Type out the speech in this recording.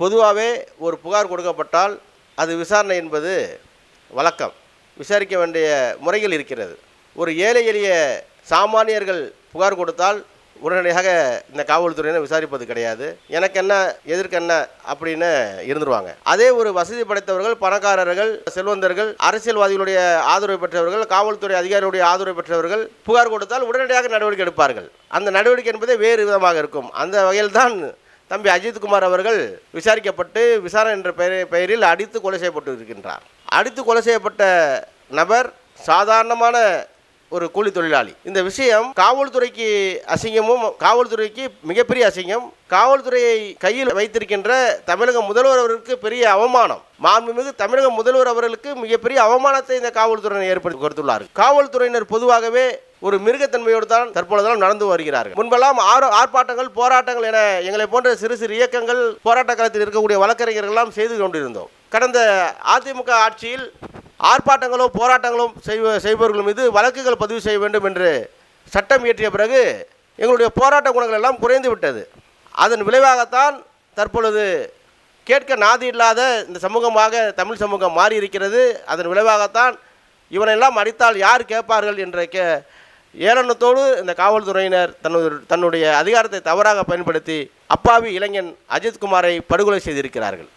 பொதுவாகவே ஒரு புகார் கொடுக்கப்பட்டால் அது விசாரணை என்பது வழக்கம். விசாரிக்க வேண்டிய முறைகள் இருக்கிறது. ஒரு ஏழை எளிய சாமானியர்கள் புகார் கொடுத்தால் உடனடியாக இந்த காவல்துறையினர் விசாரிப்பது கிடையாது. எனக்கு என்ன எதற்கு என்ன அப்படின்னு இருந்துருவாங்க. அதே ஒரு வசதி படைத்தவர்கள் பணக்காரர்கள் செல்வந்தர்கள் அரசியல்வாதிகளுடைய ஆதரவு பெற்றவர்கள் காவல்துறை அதிகாரிகளுடைய ஆதரவு பெற்றவர்கள் புகார் கொடுத்தால் உடனடியாக நடவடிக்கை எடுப்பார்கள். அந்த நடவடிக்கை என்பதே வேறு விதமாக இருக்கும். அந்த வகையில் தான் தம்பி அஜித்குமார் அவர்கள் விசாரிக்கப்பட்டு விசாரணை என்ற பெயர் பெயரில் அடித்து கொலை செய்யப்பட்டு இருக்கின்றார் அடித்து கொலை செய்யப்பட்ட நபர் சாதாரணமான ஒரு கூலி தொழிலாளி. இந்த விஷயம் காவல்துறைக்கு அசிங்கமும் காவல்துறைக்கு மிகப்பெரிய அசிங்கம். காவல்துறையை கையில் வைத்திருக்கின்ற தமிழக முதல்வர் அவர்களுக்கு பெரிய அவமானம். மாண்புமிகு தமிழக முதல்வர் அவர்களுக்கு மிகப்பெரிய அவமானத்தை இந்த காவல்துறையினர் ஏற்படுத்தி கொடுத்துள்ளார் காவல்துறையினர் பொதுவாகவே ஒரு மிருகத்தன்மையோடு தான் தற்பொழுதெல்லாம் நடந்து வருகிறார்கள். முன்பெல்லாம் ஆர் ஆர்ப்பாட்டங்கள் போராட்டங்கள் என எங்களை போன்ற சிறு சிறு இயக்கங்கள் போராட்ட காலத்தில் இருக்கக்கூடிய வழக்கறிஞர்கள் எல்லாம் செய்து கொண்டிருந்தோம். கடந்த அதிமுக ஆட்சியில் ஆர்ப்பாட்டங்களோ போராட்டங்களோ செய்வ செய்பவர்கள் மீது வழக்குகள் பதிவு செய்ய வேண்டும் என்று சட்டம் இயற்றிய பிறகு எங்களுடைய போராட்ட குணங்கள் எல்லாம் குறைந்து விட்டது. அதன் விளைவாகத்தான் தற்பொழுது கேட்க நாதி இல்லாத இந்த சமூகமாக தமிழ் சமூகம் மாறி இருக்கிறது. அதன் விளைவாகத்தான் இவனெல்லாம் அடித்தால் யார் கேட்பார்கள் என்ற கே ஏளனத்தோடு இந்த காவல்துறையினர் தன்னுடைய தன்னுடைய அதிகாரத்தை தவறாக பயன்படுத்தி அப்பாவி இளைஞன் அஜித்குமாரை படுகொலை செய்திருக்கிறார்கள்.